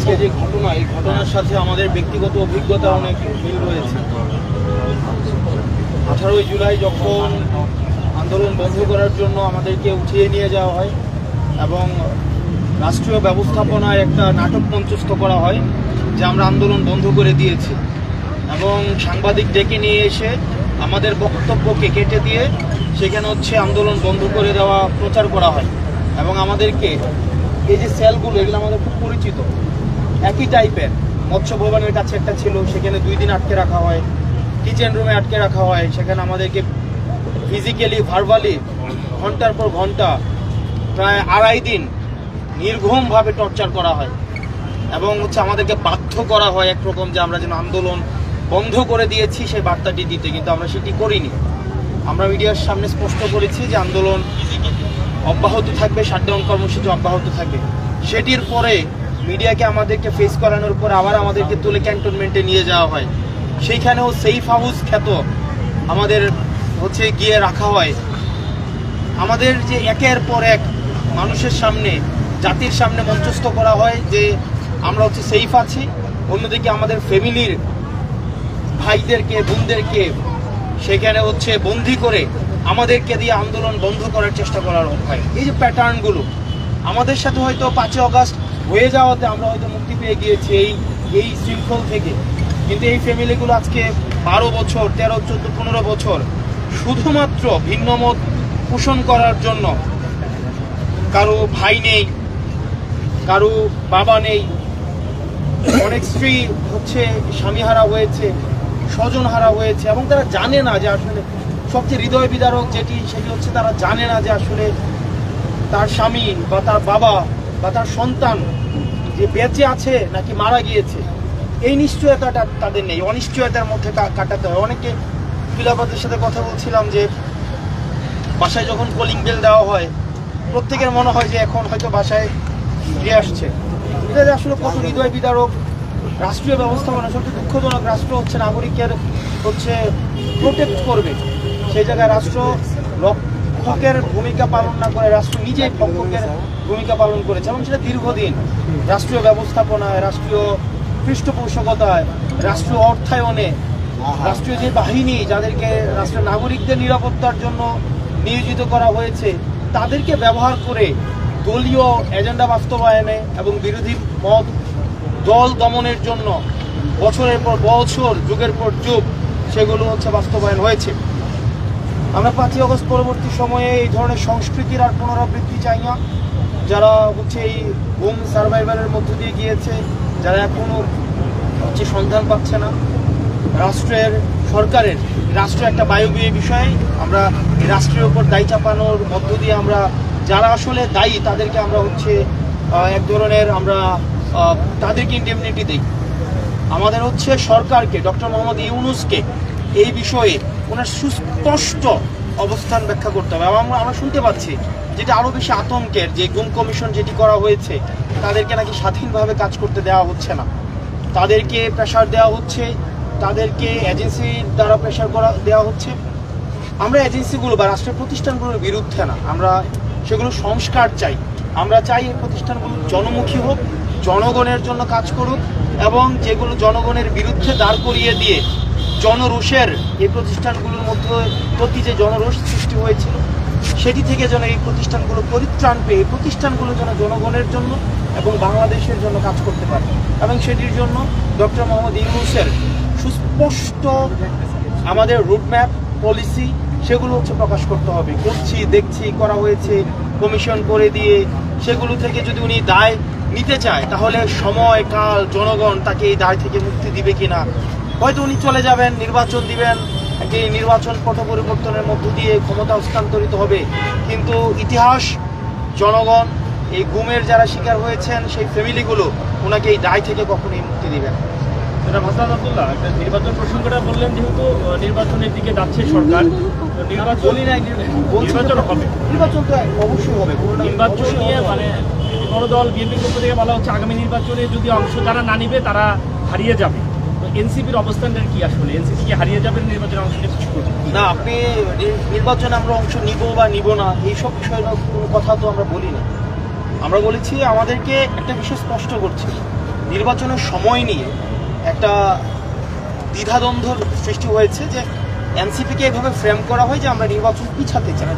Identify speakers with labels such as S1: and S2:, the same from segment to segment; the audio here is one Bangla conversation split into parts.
S1: আজকে যে ঘটনা, এই ঘটনার সাথে আমাদের ব্যক্তিগত অভিজ্ঞতা অনেক মিল রয়েছে। আঠারোই জুলাই যখন আন্দোলন বন্ধ করার জন্য আমাদেরকে উঠিয়ে নিয়ে যাওয়া হয় এবং রাষ্ট্রীয় ব্যবস্থাপনায় একটা নাটক মঞ্চস্থ করা হয়, যে আমরা আন্দোলন বন্ধ করে দিয়েছি। এবং সাংবাদিক ডেকে নিয়ে এসে আমাদের বক্তব্যকে কেটে দিয়ে সেখানে হচ্ছে আন্দোলন বন্ধ করে দেওয়া প্রচার করা হয়। এবং আমাদেরকে এই যে সেলগুলো এগুলো আমাদের খুব পরিচিত। একই টাইপের মৎস্য ভবনের কাছে একটা ছিল, সেখানে দুই দিন আটকে রাখা হয়। কিচেন রুমে আটকে রাখা হয়। সেখানে আমাদেরকে ফিজিক্যালি ভার্বালি ঘণ্টার পর ঘণ্টা প্রায় আড়াই দিন নির্ঘুমভাবে টর্চার করা হয়। এবং হচ্ছে আমাদেরকে বাধ্য করা হয় একরকম যে আমরা যেন আন্দোলন বন্ধ করে দিয়েছি সেই বার্তাটি দিতে, কিন্তু আমরা সেটি করিনি। আমরা মিডিয়ার সামনে স্পষ্ট করেছি যে আন্দোলন অব্যাহত থাকবে শাটডাউন কর্মসূচি অব্যাহত থাকবে। সেটির পরে মিডিয়াকে আমাদেরকে ফেস করানোর পর আবার আমাদেরকে তুলে ক্যান্টনমেন্টে নিয়ে যাওয়া হয়। সেইখানেও সেফ হাউস খ্যাত আমাদের হচ্ছে গিয়ে রাখা হয়। আমাদের যে একের পর এক মানুষের সামনে, জাতির সামনে মঞ্চস্থ করা হয় যে আমরা হচ্ছে সেফ আছি, অন্যদিকে আমাদের ফ্যামিলির ভাইদেরকে, বোনদেরকে সেখানে হচ্ছে বন্দি করে আমাদেরকে দিয়ে আন্দোলন বন্ধ করার চেষ্টা করার হয়। এই যে প্যাটার্নগুলো আমাদের সাথে হয়তো পাঁচই অগাস্ট হয়ে যাওয়াতে আমরা হয়তো মুক্তি পেয়ে গিয়েছি এই এই শৃঙ্খল থেকে। কিন্তু এই ফ্যামিলিগুলো আজকে বারো বছর, তেরো, চোদ্দ, পনেরো বছর শুধুমাত্র ভিন্নমত পোষণ করার জন্য কারও ভাই নেই, কারও বাবা নেই। অনেক স্ত্রী হচ্ছে স্বামীহারা হয়েছে, স্বজনহারা হয়েছে এবং তারা জানে না যে আসলে সবচেয়ে হৃদয় বিদারক যেটি, সেটি হচ্ছে তারা জানে না যে আসলে তার স্বামী বা তার বাবা বা তার সন্তান যে বেঁচে আছে নাকি মারা গিয়েছে, এই নিশ্চয়তাটা তাদের নেই। অনিশ্চয়তার মধ্যে কাটাতে হয়। অনেকে খিলাফতের সাথে কথা বলছিলাম যে, বাসায় যখন কলিং বেল দেওয়া হয়, প্রত্যেকের মনে হয় যে এখন হয়তো বাসায় ফিরে আসছে। এটা আসলে কত হৃদয় বিদারক রাষ্ট্রীয় ব্যবস্থাপনা সবচেয়ে দুঃখজনক রাষ্ট্র হচ্ছে, নাগরিকের হচ্ছে প্রোটেক্ট করবে। সেই জায়গায় রাষ্ট্র রক্ষকের ভূমিকা পালন না করে রাষ্ট্র নিজেই রক্ষকের ভূমিকা পালন করেছে এবং সেটা দীর্ঘদিন। রাষ্ট্রীয় ব্যবস্থাপনায় রাষ্ট্রীয় পৃষ্ঠপোষকতায় রাষ্ট্রীয় অর্থায়নে রাষ্ট্রীয় যে বাহিনী যাদেরকে রাষ্ট্রের নাগরিকদের নিরাপত্তার জন্য নিয়োজিত করা হয়েছে তাদেরকে ব্যবহার করে দলীয় এজেন্ডা বাস্তবায়নে এবং বিরোধী মত দল দমনের জন্য বছরের পর বছর যুগের পর যুগ সেগুলো হচ্ছে বাস্তবায়ন হয়েছে। আমরা পাঁচই অগস্ট পরবর্তী সময়ে এই ধরনের সংস্কৃতির আর পুনরাবৃত্তি চাই না। যারা হচ্ছে এই হোম সার্ভাইভারের মধ্য দিয়ে গিয়েছে, যারা এখনও হচ্ছে সন্ধান পাচ্ছে না, রাষ্ট্রের সরকারের, রাষ্ট্র একটা বায়বীয় বিষয়, আমরা রাষ্ট্রের ওপর দায়ী চাপানোর মধ্য দিয়ে আমরা, যারা আসলে দায়ী, তাদেরকে আমরা হচ্ছে এক ধরনের আমরা তাদেরকে ইন্ডেমনিটি দিই। আমাদের হচ্ছে সরকারকে, ডক্টর মোহাম্মদ ইউনুসকে এই বিষয়ে ওনার সুস্পষ্ট অবস্থান ব্যাখ্যা করতে হবে। এবং আমরা শুনতে পাচ্ছি যেটা আরও বেশি আতঙ্কের, যে গুম কমিশন যেটি করা হয়েছে, তাদেরকে নাকি স্বাধীনভাবে কাজ করতে দেওয়া হচ্ছে না। তাদেরকে প্রেশার দেওয়া হচ্ছে, তাদেরকে এজেন্সির দ্বারা প্রেশার করা, দেওয়া হচ্ছে। আমরা এজেন্সিগুলো বা রাষ্ট্রের প্রতিষ্ঠানগুলোর বিরুদ্ধে না, আমরা সেগুলো সংস্কার চাই। আমরা চাই এই প্রতিষ্ঠানগুলো জনমুখী হোক, জনগণের জন্য কাজ করুক, এবং যেগুলো জনগণের বিরুদ্ধে দাঁড় করিয়ে দিয়ে জনরোষের এই প্রতিষ্ঠানগুলোর মধ্যে প্রতি যে জনরোষ সৃষ্টি হয়েছিল, সেটি থেকে যেন এই প্রতিষ্ঠানগুলো পরিত্রাণ পেয়ে এই প্রতিষ্ঠানগুলো যেন জনগণের জন্য এবং বাংলাদেশের জন্য কাজ করতে পারে। এবং সেটির জন্য ডক্টর মোহাম্মদ ইউনুসের সুস্পষ্ট আমাদের রুটম্যাপ, পলিসি, সেগুলো হচ্ছে প্রকাশ করতে হবে। করছি, দেখছি, করা হয়েছে, কমিশন করে দিয়ে সেগুলো থেকে যদি উনি দায় নিতে চায়, তাহলে সময়, কাল জনগণ তাকে এই দায় থেকে মুক্তি দিবে কিনা হয়তো উনি চলে যাবেন নির্বাচন দিবেন এই নির্বাচন পথ পরিবর্তনের মধ্য দিয়ে ক্ষমতা হস্তান্তরিত হবে। কিন্তু ইতিহাস জনগণ এই গুমের যারা শিকার হয়েছেন সেই ফ্যামিলিগুলো ওনাকে এই দায় থেকে কখনোই মুক্তি দিবেন।
S2: এটা আব্দুল্লাহ একটা নির্বাচন প্রসঙ্গটা বললেন যেহেতু নির্বাচনের দিকে যাচ্ছে সরকার নির্বাচন হবে।
S1: তো অবশ্যই হবে
S2: নির্বাচন নিয়ে মানে বড় দল বিএনপির পক্ষ থেকে বলা হচ্ছে আগামী নির্বাচনে যদি অংশ যারা না নিবে তারা হারিয়ে যাবে। এনসিপির অবস্থানটা কি আসলে? এনসিপি কি হারিয়ে যাবে নির্বাচনে অংশ নিয়ে
S1: না, আপনি নির্বাচনে আমরা অংশ নিব বা নিব না, এইসব বিষয়ে কোনো কথা তো আমরা বলি না। আমরা বলেছি আমাদেরকে একটা বিষয় স্পষ্ট করছি। নির্বাচনের সময় নিয়ে একটা দ্বিধাদ্বন্দ্বর সৃষ্টি হয়েছে যে এনসিপিকে এভাবে ফ্রেম করা হয় যে আমরা নির্বাচন পিছাতে চাই।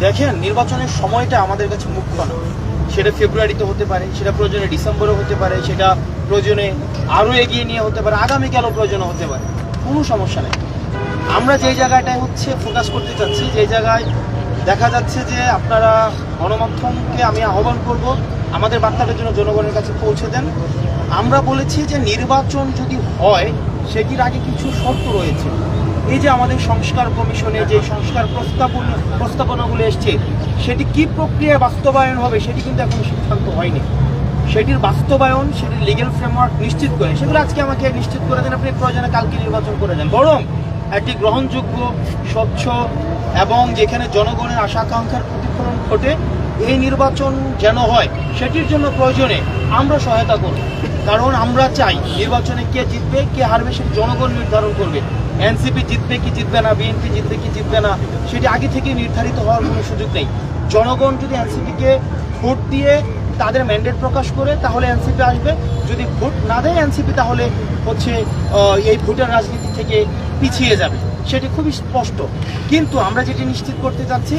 S1: দেখেন, নির্বাচনের সময়টা আমাদের কাছে মুখ্য না। সেটা ফেব্রুয়ারিতে হতে পারে, সেটা প্রয়োজনে ডিসেম্বরে হতে পারে, সেটা প্রয়োজনে আরও এগিয়ে নিয়ে হতে পারে, আগামীকালও প্রয়োজন হতে পারে, কোনো সমস্যা নেই। আমরা যেই জায়গাটায় হচ্ছে ফোকাস করতে চাচ্ছি, যে জায়গায় দেখা যাচ্ছে যে আপনারা গণমাধ্যমকে আমি আহ্বান করব, আমাদের বার্তাটার জন্য জনগণের কাছে পৌঁছে দেন। আমরা বলেছি যে নির্বাচন যদি হয় সেটির আগে কিছু শর্ত রয়েছে? এই যে আমাদের সংস্কার কমিশনে যে সংস্কার প্রস্তাবন, প্রস্তাবনাগুলো এসছে, সেটি কি প্রক্রিয়ায় বাস্তবায়ন হবে, সেটি কিন্তু এখনও সিদ্ধান্ত হয়নি। সেটির বাস্তবায়ন, সেটির লিগেল ফ্রেমওয়ার্ক নিশ্চিত করে। সেগুলো আজকে আমাকে নিশ্চিত করে দেন, আপনি প্রয়োজনে কালকে নির্বাচন করে দেন। বরং একটি গ্রহণযোগ্য, স্বচ্ছ এবং যেখানে জনগণের আশা আকাঙ্ক্ষার প্রতিফলন ঘটে, এই নির্বাচন যেন হয়, সেটির জন্য প্রয়োজনে আমরা সহায়তা করব। কারণ আমরা চাই নির্বাচনে কে জিতবে, কে হারবে, সেটি জনগণ নির্ধারণ করবে। এনসিপি জিতবে কি জিতবে না, বিএনপি জিতবে কি জিতবে না, সেটি আগে থেকে নির্ধারিত হওয়ার কোনো সুযোগ নেই। জনগণ যদি এনসিপিকে ভোট দিয়ে তাদের ম্যান্ডেট প্রকাশ করে তাহলে এনসিপি আসবে। যদি ভোট না দেয় এনসিপি, তাহলে হচ্ছে এই ভোটের রাজনীতি থেকে পিছিয়ে যাবে। সেটি খুবই স্পষ্ট। কিন্তু আমরা যেটি নিশ্চিত করতে চাচ্ছি,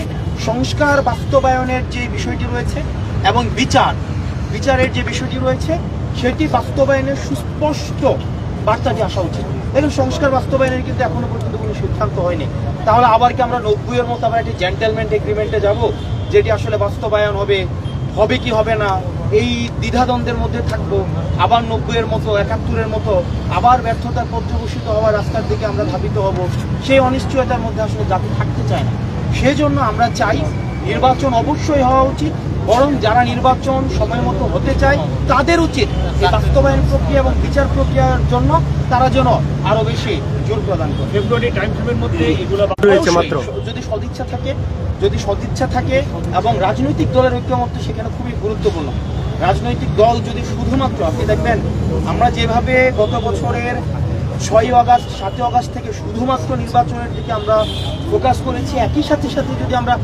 S1: সংস্কার বাস্তবায়নের যে বিষয়টি রয়েছে এবং বিচার, বিচারের যে বিষয়টি রয়েছে, সেটি বাস্তবায়নের সুস্পষ্ট বার্তাটি আসা উচিত। দেখুন, সংস্কার বাস্তবায়নের কিন্তু এখনও পর্যন্ত কোনো সিদ্ধান্ত হয়নি। তাহলে আবার কি আমরা নব্বইয়ের মতো আবার একটি জেন্টেলমেন্ট এগ্রিমেন্টে যাব, যেটি আসলে বাস্তবায়ন হবে হবে কি হবে না এই দ্বিধাদ্বন্দ্বের মধ্যে থাকব আবার নব্বইয়ের মতো একাত্তরের মতো আবার ব্যর্থতার পর্যবসিত হওয়ার রাস্তার দিকে আমরা ধাবিত হব সেই অনিশ্চয়তার মধ্যে আসলে জাতি থাকতে চায় না সেজন্য আমরা চাই নির্বাচন অবশ্যই হওয়া উচিত বরং যারা নির্বাচন সময় মতো হতে চায় তাদের উচিত বাস্তবায়ন প্রক্রিয়া এবং বিচার প্রক্রিয়ার জন্য তারা যেন আরও বেশি জোর প্রদান করে
S2: ফেব্রুয়ারি টাইম ফ্রেমের মধ্যে এগুলো।
S1: যদি সদিচ্ছা থাকে যদি সদিচ্ছা থাকে এবং রাজনৈতিক দলের ঐক্যমত্য সেখানে খুবই গুরুত্বপূর্ণ। রাজনৈতিক দল যদি শুধুমাত্র, আপনি দেখবেন, আমরা যেভাবে গত বছরের ছয়ই আগস্ট, সাতই আগস্ট থেকে শুধুমাত্র নির্বাচনের দিকে আমরা ফোকাস করেছি, একই সাথে সাথে যদি আমরা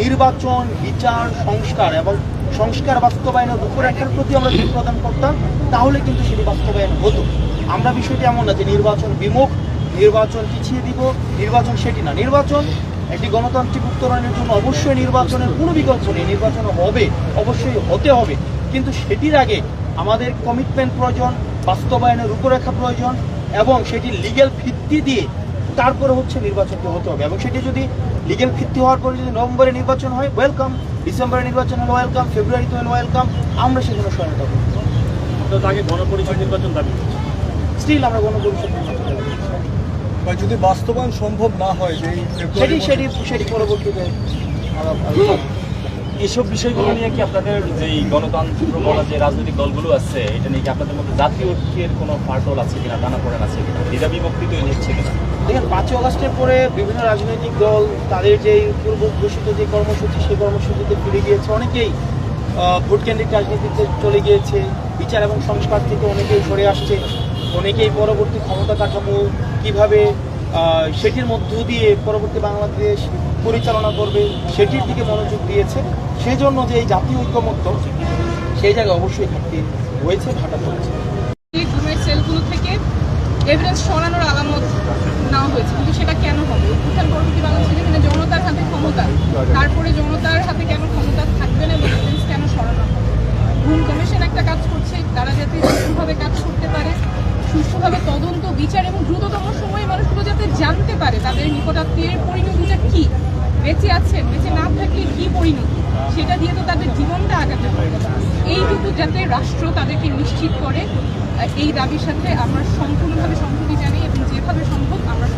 S1: নির্বাচন, বিচার, সংস্কার এবং সংস্কার বাস্তবায়নের রূপরেখার প্রতি আমরা জোর প্রদান করতাম, তাহলে কিন্তু সেটি বাস্তবায়ন হতো। আমরা বিষয়টি এমন না যে নির্বাচন বিমুখ, নির্বাচন পিছিয়ে দিব, নির্বাচন সেটি না। নির্বাচন একটি গণতান্ত্রিক উত্তরণের জন্য অবশ্যই নির্বাচনের কোনো বিকল্প নেই। নির্বাচন হবে অবশ্যই হতে হবে। কিন্তু সেটির আগে আমাদের কমিটমেন্ট প্রয়োজন বাস্তবায়নের রূপরেখা প্রয়োজন এবং সেটি লিগেল ভিত্তি দিয়ে তারপরে হচ্ছে নির্বাচনটি হতে হবে। এবং সেটি যদি লিগেল ভিত্তি হওয়ার পরে যদি নভেম্বরে নির্বাচন হয় ওয়েলকাম ডিসেম্বরে নির্বাচন হলে ওয়েলকাম ফেব্রুয়ারিতে হলে ওয়েলকাম আমরা সেজন্য সহায়তা করব।
S2: তো তাকে গণপরিচয় নির্বাচন দাবি।
S1: স্টিল আমরা গণপরিষদ নির্বাচন।
S3: বা যদি বাস্তবায়ন সম্ভব না হয় যে
S1: সেটি সেটি সেটি পরবর্তীতে
S4: এসব বিষয়গুলো নিয়ে কি আপনাদের যে গণতন্ত্র বলা যে রাজনৈতিক দলগুলো আছে এটা নিয়ে কি আপনাদের মধ্যে জাতীয় ঐক্যের কোনো ফাটল আছে কিনা টানা পড়েন আছে কিনা? দ্বিধা বিভক্তি তৈরি হচ্ছে কিনা?
S1: দেখেন পাঁচই অগস্টের পরে বিভিন্ন রাজনৈতিক দল তাদের যে পূর্ব ঘোষিত যে কর্মসূচি সেই কর্মসূচিতে ফিরে গিয়েছে। অনেকেই আহ, ভোট কেন্দ্রিক রাজনীতিতে চলে গিয়েছে বিচার এবং সংস্কার থেকে অনেকেই সরে আসছে। অনেকেই পরবর্তী ক্ষমতা কাঠামো কীভাবে সেটির মধ্য দিয়ে পরবর্তী বাংলাদেশ পরিচালনা করবে, সেটির দিকে মনোযোগ দিয়েছে। সেজন্য যে এই জাতীয় ঐক্যমত্য, সেই জায়গায় অবশ্যই ঘাটতি হয়েছে ঘাটা পড়েছে
S5: থেকে সরানোর আলামত হয়েছে। কিন্তু সেটা কেন হবে? জনতার হাতে ক্ষমতা? তারপরে জনতার হাতে কেন ক্ষমতা থাকবে না? কেন সরানো হবে? কমিশন একটা কাজ করছে, তারা যাতে কাজ করতে পারে। সুষ্ঠুভাবে তদন্ত, বিচার এবং দ্রুততম সময়ে মানুষগুলো যাতে জানতে পারে তাদের নিকটাত্মীয়ের পরিণতিটা কি? বেঁচে আছেন, বেঁচে না থাকলে কি পরিণতি? সেটা দিয়ে তো তাদের জীবনটা আগাতে হবে। এইটুকু যাতে রাষ্ট্র তাদেরকে নিশ্চিত করে, এই দাবির সাথে আমরা সম্পূর্ণভাবে সম্মতি জানি এবং যেভাবে সম্ভব আমরা